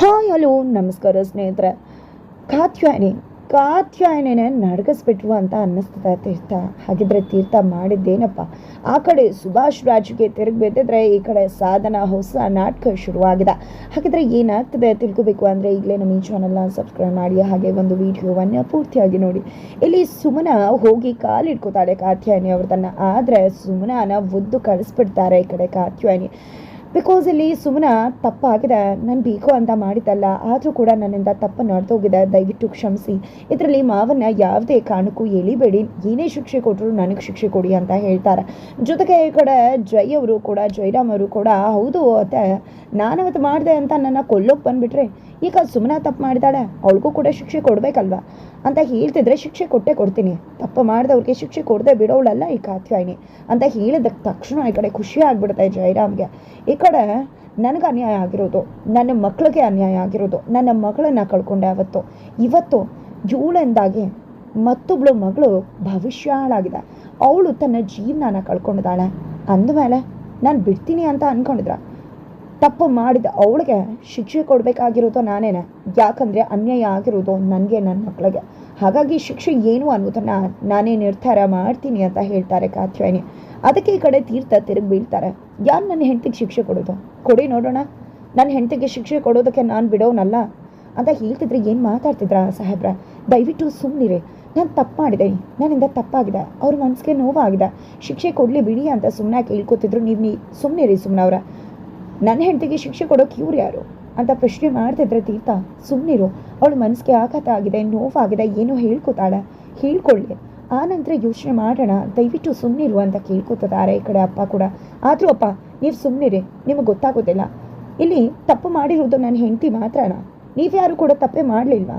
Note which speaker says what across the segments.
Speaker 1: Hi hello ನಮಸ್ಕಾರ ಸ್ನೇಹಿತರೆ. ಕಾತ್ಯಾಯನಿ, ಕಾತ್ಯಾಯನಿನೇ ನಡಗಿಸ್ಬಿಟ್ರು ಅಂತ ಅನ್ನಿಸ್ತದೆ ತೀರ್ಥ. ಹಾಗಿದ್ರೆ ತೀರ್ಥ ಮಾಡಿದ್ದೇನಪ್ಪ? ಆ ಕಡೆ ಸುಭಾಷ್ ರಾಜ್ಗೆ ತಿರುಗಬೇಕಿದ್ರೆ ಈ ಕಡೆ ಸಾಧನ ಹೊಸ ನಾಟಕ ಶುರುವಾಗಿದೆ. ಹಾಗಿದ್ರೆ ಏನಾಗ್ತದೆ ತಿಳ್ಕೊಬೇಕು ಅಂದರೆ ಈಗಲೇ ನಮ್ಮ ಈ ಚಾನಲ್ನ ಸಬ್ಸ್ಕ್ರೈಬ್ ಮಾಡಿ, ಹಾಗೆ ಒಂದು ವಿಡಿಯೋವನ್ನು ಪೂರ್ತಿಯಾಗಿ ನೋಡಿ. ಇಲ್ಲಿ ಸುಮನ ಹೋಗಿ ಕಾಲಿಡ್ಕೋತಾಳೆ ಕಾತ್ಯಾಯನಿ ಅವ್ರದನ್ನ ಆದರೆ ಸುಮನನ ಒದ್ದು ಕಳಿಸ್ಬಿಡ್ತಾರೆ ಈ ಕಡೆ ಕಾತ್ಯಾಯನಿ. ಬಿಕಾಸ್ ಇಲ್ಲಿ ಸುಮ್ಮನ ತಪ್ಪಾಗಿದೆ. ನಾನು ಬೇಕು ಅಂತ ಮಾಡಿದ್ದಲ್ಲ. ಆದರೂ ಕೂಡ ನನ್ನಿಂದ ತಪ್ಪು ನಡೆದೋಗಿದೆ. ದಯವಿಟ್ಟು ಕ್ಷಮಿಸಿ. ಇದರಲ್ಲಿ ಮಾವನ್ನ ಯಾವುದೇ ಕಾರಣಕ್ಕೂ ಎಳಿಬೇಡಿ. ಏನೇ ಶಿಕ್ಷೆ ಕೊಟ್ಟರು ನನಗೆ ಶಿಕ್ಷೆ ಕೊಡಿ ಅಂತ ಹೇಳ್ತಾರೆ. ಜೊತೆಗೆ ಈ ಕಡೆ ಜೈ ಅವರು ಕೂಡ ಜೈರಾಮ್ ಅವರು ಕೂಡ, ಹೌದು ಅತ್ತೆ, ನಾನು ಅವತ್ತು ಮಾಡಿದೆ ಅಂತ ನನ್ನ ಕೊಲ್ಲೋಕೆ ಬಂದುಬಿಟ್ರೆ ಈಗ ಸುಮ್ಮನೆ ತಪ್ಪು ಮಾಡಿದಾಳೆ, ಅವಳಿಗೂ ಕೂಡ ಶಿಕ್ಷೆ ಕೊಡಬೇಕಲ್ವಾ? ಅಂತ ಹೇಳ್ತಿದ್ರೆ ಶಿಕ್ಷೆ ಕೊಟ್ಟೆ ಕೊಡ್ತೀನಿ. ತಪ್ಪು ಮಾಡಿದವ್ರಿಗೆ ಶಿಕ್ಷೆ ಕೊಡದೆ ಬಿಡೋಳಲ್ಲ ಈ ಕಾತ್ಯಾಯಿನಿ. ಅಂತ ಹೇಳಿದ ತಕ್ಷಣ ಈ ಕಡೆ ಖುಷಿ ಆಗ್ಬಿಡುತ್ತೆ ಜೈರಾಮ್ಗೆ. ಈ ಕಡೆ ನನಗೆ ಅನ್ಯಾಯ ಆಗಿರೋದು, ನನ್ನ ಮಕ್ಕಳಿಗೆ ಅನ್ಯಾಯ ಆಗಿರೋದು, ನನ್ನ ಮಗಳನ್ನ ಕಳ್ಕೊಂಡೆ ಅವತ್ತು. ಇವತ್ತು ಜೂಳೆಂದಾಗಿ ಮತ್ತೊಬ್ಳು ಮಗಳು ಭವಿಷ್ಯ ಹಾಳಾಗಿದೆ ಅವಳು ತನ್ನ ಜೀವನನ ಕಳ್ಕೊಂಡಿದ್ದಾಳೆ. ಅಂದಮೇಲೆ ನಾನು ಬಿಡ್ತೀನಿ ಅಂತ ಅನ್ಕೊಂಡಿದ್ರ? ತಪ್ಪು ಮಾಡಿದ ಅವಳಿಗೆ ಶಿಕ್ಷೆ ಕೊಡಬೇಕಾಗಿರೋದು ನಾನೇನೆ. ಯಾಕಂದರೆ ಅನ್ಯಾಯ ಆಗಿರೋದು ನನಗೆ ನನ್ನ ಮಕ್ಕಳಿಗೆ ಹಾಗಾಗಿ ಶಿಕ್ಷೆ ಏನು ಅನ್ನೋದನ್ನು ನಾನೇ ನಿರ್ಧಾರ ಮಾಡ್ತೀನಿ ಅಂತ ಹೇಳ್ತಾರೆ ಕಾತ್ಯಾಯಿನಿ. ಅದಕ್ಕೆ ಈ ಕಡೆ ತೀರ್ಥ ತಿರುಗಿ ಬೀಳ್ತಾರೆ. ಯಾರು ನನ್ನ ಹೆಂಡತಿಗೆ ಶಿಕ್ಷೆ ಕೊಡೋದು? ಕೊಡಿ ನೋಡೋಣ. ನನ್ನ ಹೆಂಡತಿಗೆ ಶಿಕ್ಷೆ ಕೊಡೋದಕ್ಕೆ ನಾನು ಬಿಡೋನಲ್ಲ ಅಂತ ಹೇಳ್ತಿದ್ರೆ ಏನು ಮಾತಾಡ್ತಿದ್ರ ಸಾಹೇಬ್ರ? ದಯವಿಟ್ಟು ಸುಮ್ಮನಿರಿ ನಾನು ತಪ್ಪು ಮಾಡಿದೆ. ನನ್ನಿಂದ ತಪ್ಪಾಗಿದೆ. ಅವ್ರ ಮನಸ್ಸಿಗೆ ನೋವಾಗಿದೆ. ಶಿಕ್ಷೆ ಕೊಡಲಿ ಬಿಡಿ ಅಂತ ಸುಮ್ಮನೆ ಕೇಳ್ಕೊತಿದ್ರು ನೀವು ನೀ ಸುಮ್ಮನಿರಿ ಸುಮ್ಮನವ್ರ ನನ್ನ ಹೆಂಡತಿಗೆ ಶಿಕ್ಷೆ ಕೊಡೋಕೆ ಇವ್ರು ಯಾರು? ಅಂತ ಪ್ರಶ್ನೆ ಮಾಡ್ತಿದ್ರೆ ತೀರ್ಥ ಸುಮ್ಮನಿರು ಅವಳ ಮನಸ್ಸಿಗೆ ಆಘಾತ ಆಗಿದೆ, ನೋವಾಗಿದೆ, ಏನೋ ಹೇಳ್ಕೊತಾಳೆ. ಹೇಳ್ಕೊಳ್ಳಿ. ಆ ನಂತರ ಯೋಚನೆ ಮಾಡೋಣ. ದಯವಿಟ್ಟು ಸುಮ್ಮನಿರು ಅಂತ ಕೇಳ್ಕೊತಾರೆ ಈ ಕಡೆ ಅಪ್ಪ ಕೂಡ. ಆದರೂ ಅಪ್ಪ, ನೀವು ಸುಮ್ಮನಿರಿ ನಿಮಗೆ ಗೊತ್ತಾಗೋದಿಲ್ಲ. ಇಲ್ಲಿ ತಪ್ಪು ಮಾಡಿರೋದು ನನ್ನ ಹೆಂಡತಿ ಮಾತ್ರನ? ನೀವ್ಯಾರು ಕೂಡ ತಪ್ಪೇ ಮಾಡಲಿಲ್ವಾ?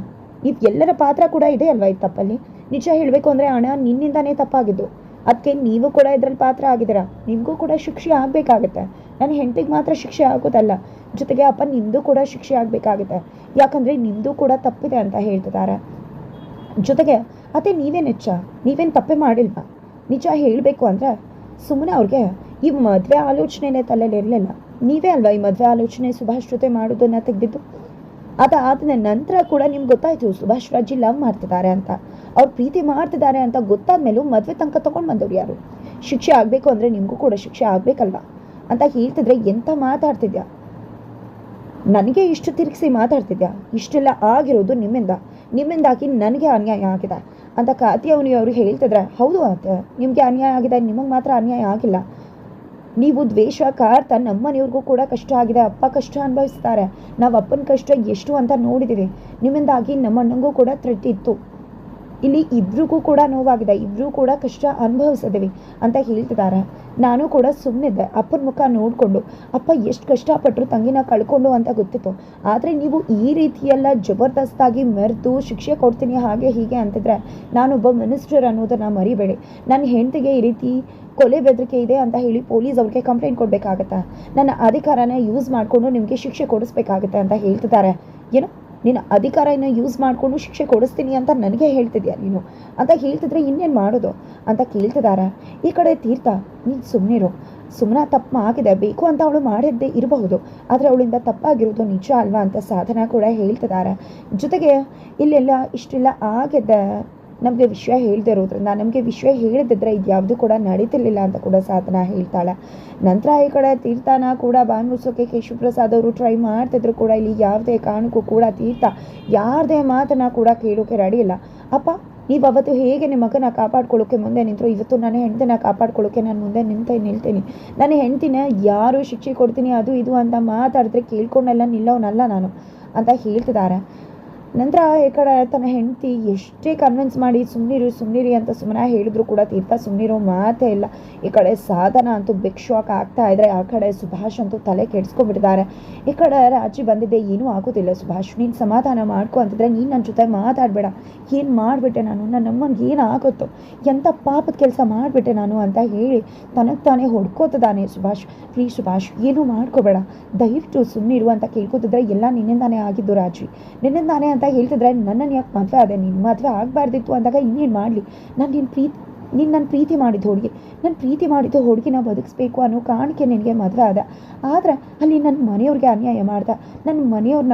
Speaker 1: ಇದು ಎಲ್ಲರ ಪಾತ್ರ ಕೂಡ ಇದೆ ಅಲ್ವಾ ಈ ತಪ್ಪಲ್ಲಿ? ನಿಜ ಹೇಳಬೇಕು ಅಂದರೆ ಅಣ್ಣ ನಿನ್ನಿಂದಾನೇ ತಪ್ಪಾಗಿದ್ದು. ಅದಕ್ಕೆ ನೀವು ಕೂಡ ಇದ್ರಲ್ಲಿ ಪಾತ್ರ ಆಗಿದ್ದೀರಾ? ನಿಮಗೂ ಕೂಡ ಶಿಕ್ಷೆ ಆಗಬೇಕಾಗತ್ತೆ. ನನ್ನ ಹೆಂಡತಿಗೆ ಮಾತ್ರ ಶಿಕ್ಷೆ ಆಗೋದಲ್ಲ. ಜೊತೆಗೆ ಅಪ್ಪ ನಿಮ್ಮದು ಕೂಡ ಶಿಕ್ಷೆ ಆಗಬೇಕಾಗುತ್ತೆ. ಯಾಕಂದರೆ ನಿಮ್ಮದು ಕೂಡ ತಪ್ಪಿದೆ ಅಂತ ಹೇಳ್ತಿದ್ದಾರೆ. ಜೊತೆಗೆ ಅದೇ ನೀವೇನು ಹೆಚ್ಚ ನೀವೇನು ತಪ್ಪೆ ಮಾಡಿಲ್ವಾ? ನಿಜ ಹೇಳಬೇಕು ಅಂದರೆ ಸುಮ್ಮನೆ ಅವ್ರಿಗೆ ಈ ಮದುವೆ ಆಲೋಚನೆನೇ ತಲೆಯಲ್ಲಿ ಇರಲಿಲ್ಲ. ನೀವೇ ಅಲ್ವಾ ಈ ಮದುವೆ ಆಲೋಚನೆ ಸುಭಾಷ್ ಜೊತೆ ಮಾಡೋದನ್ನ ತೆಗೆದಿದ್ದು? ಅದಾದ ನಂತರ ಕೂಡ ನಿಮ್ಗೆ ಗೊತ್ತಾಯಿತು, ಸುಭಾಷ್ ರಾಜಿ ಲವ್ ಮಾಡ್ತಿದ್ದಾರೆ ಅಂತ. ಅವ್ರು ಪ್ರೀತಿ ಮಾಡ್ತಿದ್ದಾರೆ ಅಂತ ಗೊತ್ತಾದ ಮೇಲೂ ಮದುವೆ ತನಕ ತಗೊಂಡು ಬಂದವ್ರು ಯಾರು? ಶಿಕ್ಷೆ ಆಗಬೇಕು ಅಂದರೆ ನಿಮಗೂ ಕೂಡ ಶಿಕ್ಷೆ ಆಗಬೇಕಲ್ವಾ? ಅಂತ ಹೇಳ್ತಿದ್ರೆ ಎಂತ ಮಾತಾಡ್ತಿದ್ಯಾ? ನನಗೆ ಇಷ್ಟು ತಿರುಗಿಸಿ ಮಾತಾಡ್ತಿದ್ಯಾ? ಇಷ್ಟೆಲ್ಲ ಆಗಿರೋದು ನಿಮ್ಮಿಂದ. ನಿಮ್ಮಿಂದಾಗಿ ನನಗೆ ಅನ್ಯಾಯ ಆಗಿದೆ. ಅಂತ ಕಾತಿಯವನಿ ಅವರು ಹೇಳ್ತಿದ್ರೆ, ಹೌದು ಅಂತ ನಿಮಗೆ ಅನ್ಯಾಯ ಆಗಿದೆ, ನಿಮಗೆ ಮಾತ್ರ ಅನ್ಯಾಯ ಆಗಿಲ್ಲ. ನೀವು ದ್ವೇಷ, ಕಾರ್ತ ನಮ್ಮನೆಯವ್ರಿಗೂ ಕೂಡ ಕಷ್ಟ ಆಗಿದೆ. ಅಪ್ಪ ಕಷ್ಟ ಅನುಭವಿಸ್ತಾರೆ. ನಾವು ಅಪ್ಪನ ಕಷ್ಟ ಎಷ್ಟು ಅಂತ ನೋಡಿದ್ದೀವಿ ನಿಮ್ಮಿಂದಾಗಿ ನಮ್ಮ ಅಣ್ಣಂಗೂ ಕೂಡ ಥ್ರೆಟ್ ಇತ್ತು. ಇಲ್ಲಿ ಇಬ್ರಿಗೂ ಕೂಡ ನೋವಾಗಿದೆ. ಇಬ್ಬರೂ ಕೂಡ ಕಷ್ಟ ಅನುಭವಿಸಿದ್ವಿ ಅಂತ ಹೇಳ್ತಿದ್ದಾರೆ. ನಾನು ಕೂಡ ಸುಮ್ಮನಿದ್ದೆ ಅಪ್ಪನ ಮುಖ ನೋಡಿಕೊಂಡು, ಅಪ್ಪ, ಎಷ್ಟು ಕಷ್ಟಪಟ್ಟರು ತಂಗಿನ ಕಳ್ಕೊಂಡು ಅಂತ ಗೊತ್ತಿತ್ತು. ಆದರೆ ನೀವು ಈ ರೀತಿಯೆಲ್ಲ ಜಬರ್ದಸ್ತಾಗಿ ಮೆರೆದು ಶಿಕ್ಷೆ ಕೊಡ್ತೀನಿ ಹಾಗೆ ಹೀಗೆ ಅಂತಿದ್ರೆ ನಾನೊಬ್ಬ ಮಿನಿಸ್ಟರ್ ಅನ್ನೋದನ್ನು ಮರಿಬೇಡಿ. ನನ್ನ ಹೆಂಡತಿಗೆ ಈ ರೀತಿ ಕೊಲೆ ಬೆದರಿಕೆ ಇದೆ ಅಂತ ಹೇಳಿ ಪೊಲೀಸ್ ಅವ್ರಿಗೆ ಕಂಪ್ಲೇಂಟ್ ಕೊಡಬೇಕಾಗತ್ತೆ? ನನ್ನ ಅಧಿಕಾರನ ಯೂಸ್ ಮಾಡಿಕೊಂಡು ನಿಮಗೆ ಶಿಕ್ಷೆ ಕೊಡಿಸ್ಬೇಕಾಗತ್ತೆ ಅಂತ ಹೇಳ್ತಿದ್ದಾರೆ. ಏನು? ನಿನ್ನ ಅಧಿಕಾರನ ಯೂಸ್ ಮಾಡಿಕೊಂಡು ಶಿಕ್ಷೆ ಕೊಡಿಸ್ತೀನಿ ಅಂತ ನನಗೆ ಹೇಳ್ತಿದ್ಯಾ ನೀನು? ಅಂತ ಹೇಳ್ತಿದ್ರೆ ಇನ್ನೇನು ಮಾಡೋದು? ಅಂತ ಕೇಳ್ತಿದ್ದಾರೆ ಈ ಕಡೆ ತೀರ್ಥ ನೀನು ಸುಮ್ಮನಿರು ಸುಮ್ಮನೆ ತಪ್ಪು ಆಗಿದೆ, ಬೇಕು ಅಂತ ಅವಳು ಮಾಡಿದ್ದೇ ಇರಬಹುದು. ಆದರೆ ಅವಳಿಂದ ತಪ್ಪಾಗಿರೋದು ನಿಜ ಅಲ್ವಾ ಅಂತ ಸಾಧನ ಕೂಡ ಹೇಳ್ತಿದಾರ. ಜೊತೆಗೆ ಇಲ್ಲೆಲ್ಲ ಇಷ್ಟೆಲ್ಲ ಆಗಿದೆ ನಮಗೆ ವಿಷಯ ಹೇಳದೇ ಇರೋದ್ರಿಂದ, ನಮಗೆ ವಿಷಯ ಹೇಳಿದ್ರೆ ಇದು ಯಾವುದು ಕೂಡ ನಡೀತಿರ್ಲಿಲ್ಲ ಅಂತ ಕೂಡ ಸಾಧನ ಹೇಳ್ತಾಳೆ. ನಂತರ ಈ ಕಡೆ ತೀರ್ಥನ ಕೂಡ ಬಾಯಿ ಮುಚ್ಚೋಕೆ ಕೇಶವಪ್ರಸಾದ್ ಅವರು ಟ್ರೈ ಮಾಡ್ತಿದ್ರು ಕೂಡ, ಇಲ್ಲಿ ಯಾವುದೇ ಕಾರಣಕ್ಕೂ ಕೂಡ ತೀರ್ಥ ಯಾರದೇ ಮಾತನ್ನು ಕೂಡ ಕೇಳೋಕೆ ರೆಡಿ ಇಲ್ಲ. ಅಪ್ಪ, ನೀವು ಅವತ್ತು ಹೇಗೆ ನಿಮ್ಮ ಮಗನ ಕಾಪಾಡ್ಕೊಳ್ಳೋಕೆ ಮುಂದೆ ನಿಂತರು? ಇವತ್ತು ನನ್ನ ಹೆಂಡತಿನ ಕಾಪಾಡ್ಕೊಳ್ಳೋಕೆ ನಾನು ಮುಂದೆ ನಿಂತ ನಿಲ್ತೀನಿ. ನನ್ನ ಹೆಂಡ್ತಿನ ಯಾರು ಶಿಕ್ಷೆ ಕೊಡ್ತೀನಿ, ಅದು ಇದು ಅಂತ ಮಾತಾಡಿದ್ರೆ ಕೇಳ್ಕೊಂಡೆಲ್ಲ ನಿಲ್ಲೋನಲ್ಲ ನಾನು, ಅಂತ ಹೇಳ್ತಿದ್ದಾರೆ. ನಂತರ ಈ ಕಡೆ ತನ್ನ ಹೆಂಡತಿ ಎಷ್ಟೇ ಕನ್ವಿನ್ಸ್ ಮಾಡಿ ಸುಮ್ಮನಿರು ಸುಮ್ಮನಿರಿ ಅಂತ ಸುಮ್ಮನೆ ಹೇಳಿದ್ರು ಕೂಡ ತೀರ್ಥ ಸುಮ್ಮನಿರೋ ಮಾತೇ ಇಲ್ಲ. ಈ ಕಡೆ ಸಾಧನ ಅಂತೂ ಭಿಕ್ಷಾಕ್ ಆಗ್ತಾ ಇದ್ರೆ ಆ ಕಡೆ ಸುಭಾಷ್ ಅಂತೂ ತಲೆ ಕೆಡಿಸ್ಕೊಂಡ್ಬಿಟ್ಟಿದ್ದಾರೆ. ಈ ಕಡೆ ರಾಜಿ ಬಂದಿದ್ದೆ, ಏನೂ ಆಗೋದಿಲ್ಲ. ಸುಭಾಷ್, ನೀನು ಸಮಾಧಾನ ಮಾಡ್ಕೊ ಅಂತಿದ್ರೆ ನೀನು ನನ್ನ ಜೊತೆ ಮಾತಾಡಬೇಡ. ಏನು ಮಾಡಿಬಿಟ್ಟೆ ನಾನು? ನನ್ನ ಅಮ್ಮನಿಗೆ ಏನು ಆಗುತ್ತೋ ಎಂಥ ಪಾಪದ ಕೆಲಸ ಮಾಡಿಬಿಟ್ಟೆ ನಾನು ಅಂತ ಹೇಳಿ ತನಗೆ ತಾನೇ ಹೊಡ್ಕೋತದಾನೆ ಸುಭಾಷ್. ಪ್ಲೀಸ್ ಸುಭಾಷ್, ಏನೂ ಮಾಡ್ಕೋಬೇಡ. ದಯವಿಟ್ಟು ಸುಮ್ಮನಿರು ಅಂತ ಕೇಳ್ಕೊತಿದ್ರೆ ಎಲ್ಲ ನಿನ್ನಿಂದಾನೇ ಆಗಿದ್ದು ರಾಜಿ. ನಿನ್ನಿಂದಾನೇ ಅಂತ ಹೇಳ್ತಿದ್ರೆ ನನ್ನನ್ನು ಯಾಕೆ ಮದುವೆ ಅದೇ ನೀನು ಮದುವೆ ಆಗಬಾರ್ದಿತ್ತು ಅಂದಾಗ ಇನ್ನೇನು ಮಾಡಲಿ? ನಾನು ನಿನ್ನ ಪ್ರೀತಿ, ನೀನು ನನ್ನ ಪ್ರೀತಿ ಮಾಡಿದ್ದು ಹುಡುಗಿ. ನಾನು ಪ್ರೀತಿ ಮಾಡಿದ್ದು ಹುಡುಗಿನ ಬದುಕಿಸ್ಬೇಕು ಅನ್ನೋ ಕಾರಣಕ್ಕೆ ನಿನಗೆ ಮದುವೆ ಆದ. ಆದರೆ ಅಲ್ಲಿ ನನ್ನ ಮನೆಯವ್ರಿಗೆ ಅನ್ಯಾಯ ಮಾಡ್ದ. ನನ್ನ ಮನೆಯವ್ರನ್ನ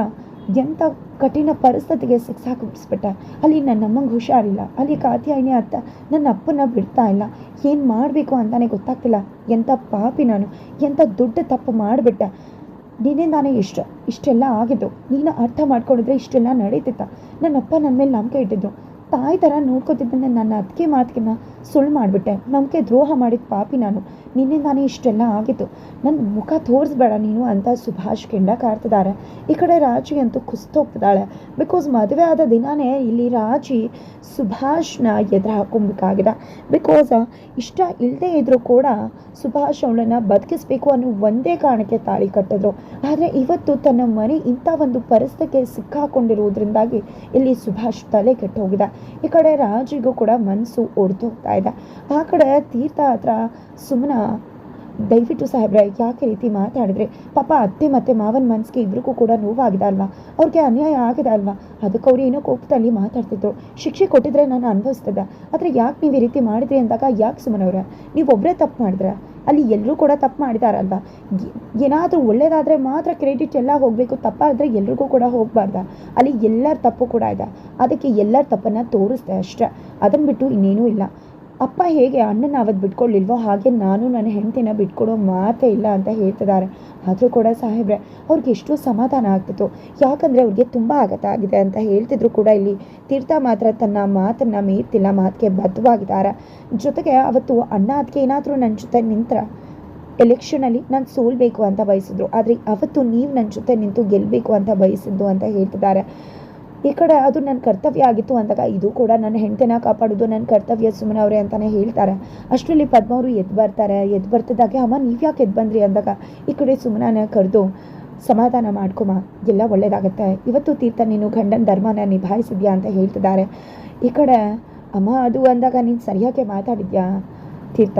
Speaker 1: ಎಂಥ ಕಠಿಣ ಪರಿಸ್ಥಿತಿಗೆ ಸಿಕ್ಸಾಕಿಸ್ಬಿಟ್ಟ ಅಲ್ಲಿ ನನ್ನ ಅಮ್ಮಂಗೆ ಹುಷಾರಿಲ್ಲ. ಅಲ್ಲಿ ಕಾತ್ಯಾಯಿನಿ ಅತ್ತ ನನ್ನ ಅಪ್ಪನ ಬಿಡ್ತಾ ಇಲ್ಲ. ಏನು ಮಾಡಬೇಕು ಅಂತಲೇ ಗೊತ್ತಾಗ್ತಿಲ್ಲ. ಎಂಥ ಪಾಪಿ ನಾನು. ಎಂಥ ದೊಡ್ಡ ತಪ್ಪು ಮಾಡಿಬಿಟ್ಟೆ. ನಿನ್ನಿಂದಾನೇ ಇಷ್ಟ, ಇಷ್ಟೆಲ್ಲ ಆಗಿದ್ದು. ನೀನು ಅರ್ಥ ಮಾಡ್ಕೊಂಡಿದ್ರೆ ಇಷ್ಟೆಲ್ಲ ನಡೀತಿತ್ತ? ನನ್ನಪ್ಪ ನನ್ನ ಮೇಲೆ ನಂಬಿಕೆ ಇಟ್ಟಿದ್ದು. ತಾಯಿ ಥರ ನೋಡ್ಕೊತಿದ್ದನ್ನ ನನ್ನ ಅದಕ್ಕೆ ಮಾತಿನ ಸುಳ್ಳು ಮಾಡಿಬಿಟ್ಟೆ. ನಮಗೆ ದ್ರೋಹ ಮಾಡಿದ ಪಾಪಿ ನಾನು. ನಿನ್ನಿಂದಾನೇ ಇಷ್ಟೆಲ್ಲ ಆಗಿತ್ತು. ನನ್ನ ಮುಖ ತೋರಿಸ್ಬೇಡ ನೀನು ಅಂತ ಸುಭಾಷ್ ಕೆಂಡ ಕಾರ್ತಿದ್ದಾರೆ ಈ ಕಡೆ ರಾಜಿ ಅಂತೂ ಕುಸ್ತೋಗ್ತಿದ್ದಾಳೆ ಬಿಕಾಸ್ ಮದುವೆ ಆದ ದಿನಾನೇ ಇಲ್ಲಿ ರಾಜಿ ಸುಭಾಷ್ನ ಎದುರು ಹಾಕೊಬೇಕಾಗಿದೆ ಬಿಕಾಸ್ ಇಷ್ಟ ಇಲ್ಲದೆ ಇದ್ದರೂ ಕೂಡ ಸುಭಾಷ್ ಅವಳನ್ನು ಬದುಕಿಸ್ಬೇಕು ಅನ್ನೋ ಒಂದೇ ಕಾರಣಕ್ಕೆ ತಾಳಿ ಕಟ್ಟಿದ್ರು. ಆದರೆ ಇವತ್ತು ತನ್ನ ಮನೆ ಇಂಥ ಒಂದು ಪರಿಸ್ಥಿತಿಗೆ ಸಿಕ್ಕಾಕೊಂಡಿರುವುದರಿಂದಾಗಿ ಇಲ್ಲಿ ಸುಭಾಷ್ ತಲೆ ಕೆಟ್ಟೋಗಿದೆ. ಈ ಕಡೆ ರಾಜಿಗೂ ಕೂಡ ಮನಸ್ಸು ಒಡೆದು ಇದ್ದ ಆ ಕಡೆ ತೀರ್ಥ ಹತ್ರ ಸುಮ್ಮನ ದಯವಿಟ್ಟು ಸಾಹೇಬ್ರೆ, ಯಾಕೆ ರೀತಿ ಮಾತಾಡಿದ್ರೆ? ಪಾಪ ಅತ್ತೆ ಮತ್ತೆ ಮಾವನ ಮನಸ್ಸಿಗೆ ಇಬ್ಬರಿಗೂ ಕೂಡ ನೋವಾಗಿದೆ ಅಲ್ವಾ? ಅವ್ರಿಗೆ ಅನ್ಯಾಯ ಆಗಿದೆ ಅಲ್ವಾ? ಅದಕ್ಕೆ ಅವ್ರು ಏನೋ ಕೋಪದಲ್ಲಿ ಮಾತಾಡ್ತಿದ್ರು. ಶಿಕ್ಷೆ ಕೊಟ್ಟಿದ್ರೆ ನಾನು ಅನುಭವಿಸ್ತಿದ್ದೆ. ಆದರೆ ಯಾಕೆ ನೀವು ಈ ರೀತಿ ಮಾಡಿದ್ರಿ ಅಂದಾಗ ಯಾಕೆ ಸುಮ್ಮನವ್ರೆ? ನೀವು ಒಬ್ಬರೇ ತಪ್ಪು ಮಾಡಿದ್ರೆ? ಅಲ್ಲಿ ಎಲ್ಲರೂ ಕೂಡ ತಪ್ಪು ಮಾಡಿದಾರಲ್ವಾ? ಏನಾದರೂ ಒಳ್ಳೇದಾದರೆ ಮಾತ್ರ ಕ್ರೆಡಿಟ್ ಎಲ್ಲ ಹೋಗಬೇಕು, ತಪ್ಪಾದರೆ ಎಲ್ರಿಗೂ ಕೂಡ ಹೋಗಬಾರ್ದ? ಅಲ್ಲಿ ಎಲ್ಲರ ತಪ್ಪು ಕೂಡ ಇದೆ. ಅದಕ್ಕೆ ಎಲ್ಲರ ತಪ್ಪನ್ನು ತೋರಿಸ್ದೆ ಅಷ್ಟೇ. ಅದನ್ನು ಬಿಟ್ಟು ಇನ್ನೇನೂ ಇಲ್ಲ. ಅಪ್ಪ ಹೇಗೆ ಅಣ್ಣನ ಅವತ್ತು ಬಿಟ್ಕೊಳ್ಳಿಲ್ವೋ ಹಾಗೆ ನಾನು ನನ್ನ ಹೆಂಡತಿನ ಬಿಟ್ಕೊಡೋ ಮಾತೇ ಇಲ್ಲ ಅಂತ ಹೇಳ್ತಿದ್ದಾರೆ. ಆದರೂ ಕೂಡ ಸಾಹೇಬ್ರೆ, ಅವ್ರಿಗೆ ಎಷ್ಟು ಸಮಾಧಾನ ಆಗ್ತಿತ್ತು. ಯಾಕಂದರೆ ಅವ್ರಿಗೆ ತುಂಬ ಆಘಾತ ಆಗಿದೆ ಅಂತ ಹೇಳ್ತಿದ್ರು ಕೂಡ ಇಲ್ಲಿ. ತೀರ್ಥ ಮಾತ್ರ ತನ್ನ ಮಾತನ್ನು ಮೀರ್ತಿಲ್ಲ, ಮಾತಿಗೆ ಬದ್ಧವಾಗಿದ್ದಾರೆ. ಜೊತೆಗೆ ಅವತ್ತು ಅಣ್ಣ ಅದಕ್ಕೆ ಏನಾದರೂ ನನ್ನ ಜೊತೆ ನಿಂತರ ಎಲೆಕ್ಷನಲ್ಲಿ ನಾನು ಸೋಲ್ಬೇಕು ಅಂತ ಬಯಸಿದ್ರು. ಆದರೆ ಅವತ್ತು ನೀವು ನನ್ನ ಜೊತೆ ನಿಂತು ಗೆಲ್ಲಬೇಕು ಅಂತ ಬಯಸಿದ್ದು ಅಂತ ಹೇಳ್ತಿದ್ದಾರೆ. ಈ ಕಡೆ ಅದು ನನ್ನ ಕರ್ತವ್ಯ ಆಗಿತ್ತು ಅಂದಾಗ ಇದು ಕೂಡ ನನ್ನ ಹೆಂಡತಿನ ಕಾಪಾಡೋದು ನನ್ನ ಕರ್ತವ್ಯ ಸುಮ್ಮನೆ ಅವರೇ ಅಂತಲೇ ಹೇಳ್ತಾರೆ. ಅಷ್ಟರಲ್ಲಿ ಪದ್ಮವರು ಎದ್ದು ಬರ್ತಾರೆ ಎದ್ದು ಬರ್ತಿದ್ದಾಗೆ, ಅಮ್ಮ, ನೀವು ಯಾಕೆ ಎದ್ದು ಬಂದ್ರಿ? ಅಂದಾಗ, ಈ ಕಡೆ ಸುಮ್ಮನೆ ಕರೆದು ಸಮಾಧಾನ ಮಾಡ್ಕೊಮ್ಮ, ಎಲ್ಲ ಒಳ್ಳೇದಾಗುತ್ತೆ. ಇವತ್ತು ತೀರ್ಥ, ನೀನು ಗಂಡನ ಧರ್ಮನ ನಿಭಾಯಿಸಿದ್ಯಾ ಅಂತ ಹೇಳ್ತಿದ್ದಾರೆ. ಈ ಕಡೆ, ಅಮ್ಮ, ಅದು ಅಂದಾಗ ನೀನು ಸರಿಯಾಗಿ ಮಾತಾಡಿದ್ಯಾ? ತೀರ್ಥ,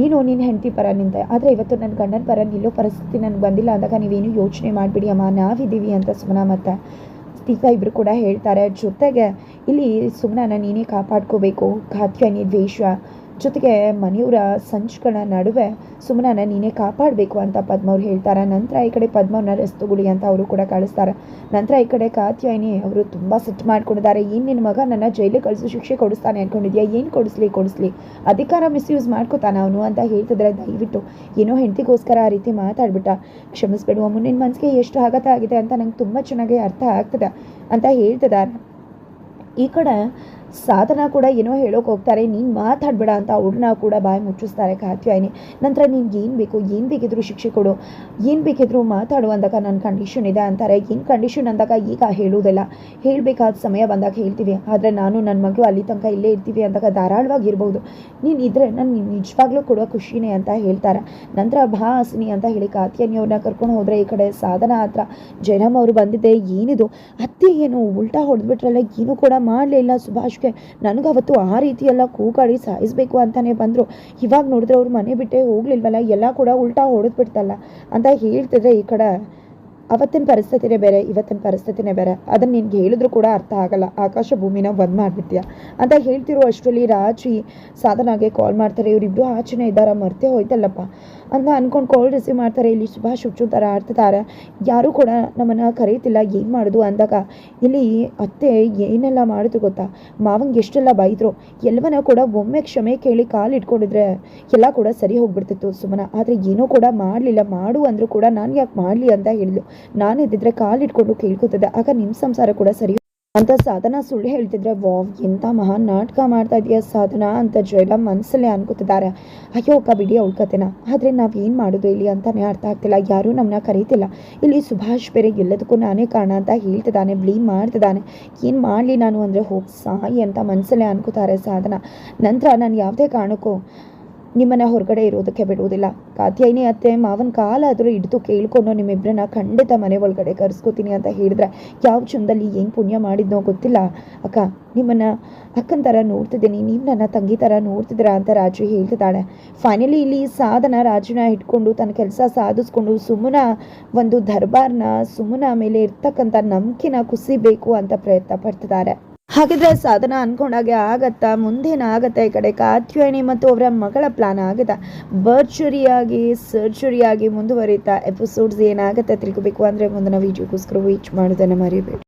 Speaker 1: ನೀನು ನಿನ್ನ ಹೆಂಡತಿ ಪರ ನಿಂತೆ, ಆದರೆ ಇವತ್ತು ನನ್ನ ಗಂಡನ ಪರ ನಿಲ್ಲೋ ಪರಿಸ್ಥಿತಿ ನನಗೆ ಬಂದಿಲ್ಲ, ಅಂದಾಗ ನೀವೇನು ಯೋಚನೆ ಮಾಡಿಬಿಡಿ, ಅಮ್ಮ, ನಾವಿದ್ದೀವಿ ಅಂತ ಸುಮ್ಮನೆ ಮತ್ತೆ. ತೀರ್ಥ ಇಬ್ಬರು ಕೂಡ ಹೇಳ್ತಾರೆ ಜೊತೆಗೆ ಇಲ್ಲಿ ಸುಮ್ಮನ ನೀನೇ ಕಾಪಾಡ್ಕೋಬೇಕು ಕಾತ್ಯಾನಿ ದ್ವೇಷ. ಜೊತೆಗೆ ಮನೆಯವರ ಸಂಚುಗಳ ನಡುವೆ ಸುಮ್ಮನ ನೀನೇ ಕಾಪಾಡಬೇಕು ಅಂತ ಪದ್ಮ ಅವ್ರು ಹೇಳ್ತಾರೆ. ನಂತರ ಈ ಕಡೆ ಪದ್ಮವ್ರನ್ನ ರಸ್ತುಗುಳಿ ಅಂತ ಅವರು ಕೂಡ ಕಳಿಸ್ತಾರೆ ನಂತರ ಈ ಕಡೆ ಕಾತ್ಯಾಯಿನಿ ಅವರು ತುಂಬ ಸಿಟ್ಟು ಮಾಡ್ಕೊಂಡಿದ್ದಾರೆ. ಏನು ನಿನ್ನ ಮಗ ನನ್ನ ಜೈಲಿಗೆ ಕಳಿಸು ಶಿಕ್ಷೆ ಕೊಡಿಸ್ತಾನೆ ಅಂದ್ಕೊಂಡಿದ್ಯಾ ಏನು ಕೊಡಿಸ್ಲಿ ಕೊಡಿಸ್ಲಿ? ಅಧಿಕಾರ ಮಿಸ್ಯೂಸ್ ಮಾಡ್ಕೋತಾನೆ ಅವನು ಅಂತ ಹೇಳ್ತಿದ್ರೆ. ದಯವಿಟ್ಟು, ಏನೋ ಹೆಂಡತಿಗೋಸ್ಕರ ಆ ರೀತಿ ಮಾತಾಡ್ಬಿಟ್ಟ. ಕ್ಷಮಿಸ್ಬೇಡು ಅಮ್ಮ ನಿನ್ನ ಮನಸ್ಸಿಗೆ ಎಷ್ಟು ಆಘಾತ ಆಗಿದೆ ಅಂತ ನಂಗೆ ತುಂಬ ಚೆನ್ನಾಗಿ ಅರ್ಥ ಆಗ್ತದೆ ಅಂತ ಹೇಳ್ತಿದ್ದಾರೆ. ಈ ಕಡೆ ಸಾಧನ ಕೂಡ ಏನೋ ಹೇಳೋಕೆ ಹೋಗ್ತಾರೆ, ನೀನು ಮಾತಾಡ್ಬೇಡ ಅಂತ ಅವ್ರನ್ನ ಕೂಡ ಬಾಯಿ ಮುಚ್ಚಿಸ್ತಾರೆ ಕಾತ್ಯಾಯಿನಿ ನಂತರ ನಿನ್ಗೆ ಏನು ಬೇಕು, ಏನು ಬೇಕಿದ್ರು ಶಿಕ್ಷೆ ಕೊಡು. ಏನು ಬೇಕಿದ್ರು ಮಾತಾಡು ಅಂದಾಗ ನನ್ನ ಕಂಡೀಷನ್ ಇದೆ ಅಂತಾರೆ. ಏನು ಕಂಡೀಷನ್ ಅಂದಾಗ ಈಗ ಹೇಳುವುದಿಲ್ಲ. ಹೇಳಬೇಕಾದ ಸಮಯ ಬಂದಾಗ ಹೇಳ್ತೀವಿ. ಆದರೆ ನಾನು ನನ್ನ ಮಗಳು ಅಲ್ಲಿ ತನಕ ಇಲ್ಲೇ ಇರ್ತೀವಿ ಅಂದಾಗ ಧಾರಾಳವಾಗಿರ್ಬೋದು ನೀನು ಇದ್ರೆ ನಾನು ನಿಜವಾಗ್ಲೂ ಕೊಡೋ ಖುಷಿನೇ ಅಂತ ಹೇಳ್ತಾರೆ. ನಂತರ ಭಾ ಹಸಿನಿ ಅಂತ ಹೇಳಿ ಕಾತ್ಯಾಯಿನಿ ಅವ್ರನ್ನ ಕರ್ಕೊಂಡು ಹೋದರೆ ಈ ಕಡೆ ಸಾಧನ ಹತ್ರ ಜಯರಾಮ್ ಅವರು ಬಂದಿದ್ದೆ, ಏನಿದು? ಅತ್ತೆ ಏನು ಉಲ್ಟಾ ಹೊಡೆದ್ಬಿಟ್ರಲ್ಲ, ಏನು ಕೂಡ ಮಾಡಲಿಲ್ಲ ಸುಭಾಷ್ಗೆ. ನನಗೆ ಅವತ್ತು ಆ ರೀತಿ ಎಲ್ಲ ಕೂಗಾಡಿ ಸಾಯಿಸ್ಬೇಕು ಅಂತಾನೆ ಬಂದರು. ಇವಾಗ ನೋಡಿದ್ರೆ ಅವ್ರು ಮನೆ ಬಿಟ್ಟೇ ಹೋಗ್ಲಿಲ್ವಲ್ಲ? ಎಲ್ಲ ಕೂಡ ಉಲ್ಟಾ ಹೊಡೆದ್ಬಿಡ್ತಲ್ಲ ಅಂತ ಹೇಳ್ತಿದ್ರೆ ಈ ಕಡೆ. ಅವತ್ತಿನ ಪರಿಸ್ಥಿತಿನೇ ಬೇರೆ, ಇವತ್ತಿನ ಪರಿಸ್ಥಿತಿನೇ ಬೇರೆ. ಅದನ್ನು ನಿನ್ಗೆ ಹೇಳಿದ್ರು ಕೂಡ ಅರ್ಥ ಆಗಲ್ಲ. ಆಕಾಶ ಭೂಮಿನ ಬಂದ್ ಮಾಡಿಬಿಡ್ತೀಯ. ಅಂತ ಹೇಳ್ತಿರೋ ಅಷ್ಟರಲ್ಲಿ ರಾಜಿ ಸಾಧನಾಗೆ ಕಾಲ್ ಮಾಡ್ತಾರೆ. ಇವರಿಬ್ರು ಆಚೆನೇ ಇದ್ದಾರ? ಮರ್ತೇ ಹೋಯ್ತಲ್ಲಪ್ಪ. ಅಂತ ಅನ್ಕೊಂಡು ಕಾಲ್ ರಿಸೀವ್ ಮಾಡ್ತಾರೆ. ಇಲ್ಲಿ ಸುಭಾಷ್ ಹುಚ್ಚು ಥರ ಆಡ್ತಿದ್ದಾರೆ ಯಾರೂ ಕೂಡ ನಮ್ಮನ್ನು ಕರೀತಿಲ್ಲ ಏನು ಮಾಡೋದು ಅಂದಾಗ, ಇಲ್ಲಿ ಅತ್ತೆ ಏನೆಲ್ಲ ಮಾಡಿದ್ರು ಗೊತ್ತಾ? ಮಾವಂಗೆ ಎಷ್ಟೆಲ್ಲ ಬೈದರು. ಎಲ್ಲವನ್ನ ಕೂಡ ಒಮ್ಮೆ ಕ್ಷಮೆ ಕೇಳಿ ಕಾಲು ಇಟ್ಕೊಂಡಿದ್ರೆ ಎಲ್ಲ ಕೂಡ ಸರಿ ಹೋಗ್ಬಿಡ್ತಿತ್ತು ಸುಮ್ಮನ ಆದರೆ ಏನೂ ಕೂಡ ಮಾಡಲಿಲ್ಲ. ಮಾಡು ಅಂದರೂ ಕೂಡ ನಾನು ಯಾಕೆ ಮಾಡಲಿ ಅಂತ ಹೇಳಿದ್ಲು. ನಾನು ಎದ್ದಿದ್ರೆ ಕಾಲು ಇಟ್ಕೊಂಡು ಕೇಳ್ಕೊತಿದ್ದೆ ಆಗ ನಿಮ್ಮ ಸಂಸಾರ ಕೂಡ ಸರಿ ಅಂತ ಸಾಧನ ಸುಳ್ಳು ಹೇಳ್ತಿದ್ರೆ, ವಾವ್ ಎಂಥ ಮಹಾನ್ ನಾಟಕ ಮಾಡ್ತಾ ಇದೆಯಾ ಸಾಧನ ಅಂತ ಜೈಲ ಮನಸ್ಸಲ್ಲೇ ಅನ್ಕೋತಿದ್ದಾರೆ. ಅಯ್ಯೋ, ಅಕ್ಕ, ಬಿಡಿ ಕತೆನ. ಆದರೆ ನಾವು ಏನು ಮಾಡೋದು ಇಲ್ಲಿ ಅಂತಾನೆ ಅರ್ಥ ಆಗ್ತಿಲ್ಲ. ಯಾರೂ ನಮ್ಮನ್ನ ಕರೀತಿಲ್ಲ. ಇಲ್ಲಿ ಸುಭಾಷ್ ಬೇರೆ ಎಲ್ಲದಕ್ಕೂ ನಾನೇ ಕಾರಣ ಅಂತ ಹೇಳ್ತಿದ್ದಾನೆ ಬ್ಲೀಮ್ ಮಾಡ್ತಿದ್ದಾನೆ. ಏನು ಮಾಡಲಿ ನಾನು ಅಂದರೆ, ಹೋಗಿ ಸಾಯಿ ಅಂತ ಮನಸ್ಸಲ್ಲೇ ಅನ್ಕೋತಾರೆ ಸಾಧನ. ನಂತರ ನಾನು ಯಾವುದೇ ಕಾರಣಕ್ಕೂ ನಿಮ್ಮನ್ನ ಹೊರಗಡೆ ಇರೋದಕ್ಕೆ ಬಿಡುವುದಿಲ್ಲ. ಕಾತ್ಯಾಯಿನಿ, ಅತ್ತೆ, ಮಾವನ ಕಾಲಾದರೂ ಹಿಡಿದು ಕೇಳ್ಕೊಂಡು ನಿಮ್ಮಿಬ್ಬರನ್ನ ಖಂಡಿತ ಮನೆ ಒಳಗಡೆ ಕರೆಸ್ಕೋತೀನಿ ಅಂತ ಹೇಳಿದ್ರೆ ಯಾವ ಚಂದಲ್ಲಿ ಏನು ಪುಣ್ಯ ಮಾಡಿದ್ನೋ ಗೊತ್ತಿಲ್ಲ. ಅಕ್ಕ, ನಿಮ್ಮನ್ನ ಅಕ್ಕನ ಥರ ನೋಡ್ತಿದ್ದೀನಿ. ನೀವು ನನ್ನ ತಂಗಿ ಥರ ನೋಡ್ತಿದ್ದೀರಾ ಅಂತ ರಾಜು ಹೇಳ್ತಿದ್ದಾಳೆ. ಫೈನಲಿ ಇಲ್ಲಿ ಸಾಧನ ರಾಜುನ ಇಟ್ಕೊಂಡು ತನ್ನ ಕೆಲಸ ಸಾಧಿಸ್ಕೊಂಡು ಸುಮ್ಮನ ಒಂದು ದರ್ಬಾರ್ನ ಸುಮ್ಮನ ಮೇಲೆ ಇರ್ತಕ್ಕಂಥ ನಂಬಿಕೆನ ಕುಸಿಬೇಕು ಅಂತ ಪ್ರಯತ್ನ ಪಡ್ತಿದ್ದಾರೆ. ಹಾಗಿದ್ರೆ ಸಾಧನ ಅನ್ಕೊಂಡಾಗೆ ಆಗತ್ತಾ? ಮುಂದೇನಾಗತ್ತೆ ಈ ಕಡೆ? ಕಾತ್ಯಾಯಿಣಿ ಮತ್ತು ಅವರ ಮಗಳ ಪ್ಲಾನ್ ಆಗುತ್ತಾ ಬರ್ಚುರಿಯಾಗಿ ಸರ್ಚುರಿಯಾಗಿ ಮುಂದುವರಿತಾ ಎಪಿಸೋಡ್ಸ್ ಏನಾಗುತ್ತೆ ತಿಳ್ಕೋಬೇಕು ಅಂದರೆ ಮುಂದಿನ ವೀಡಿಯೋಗೋಸ್ಕರ ವೀಚ್ ಮಾಡೋದನ್ನು ಮರಿಬೇಡಿ.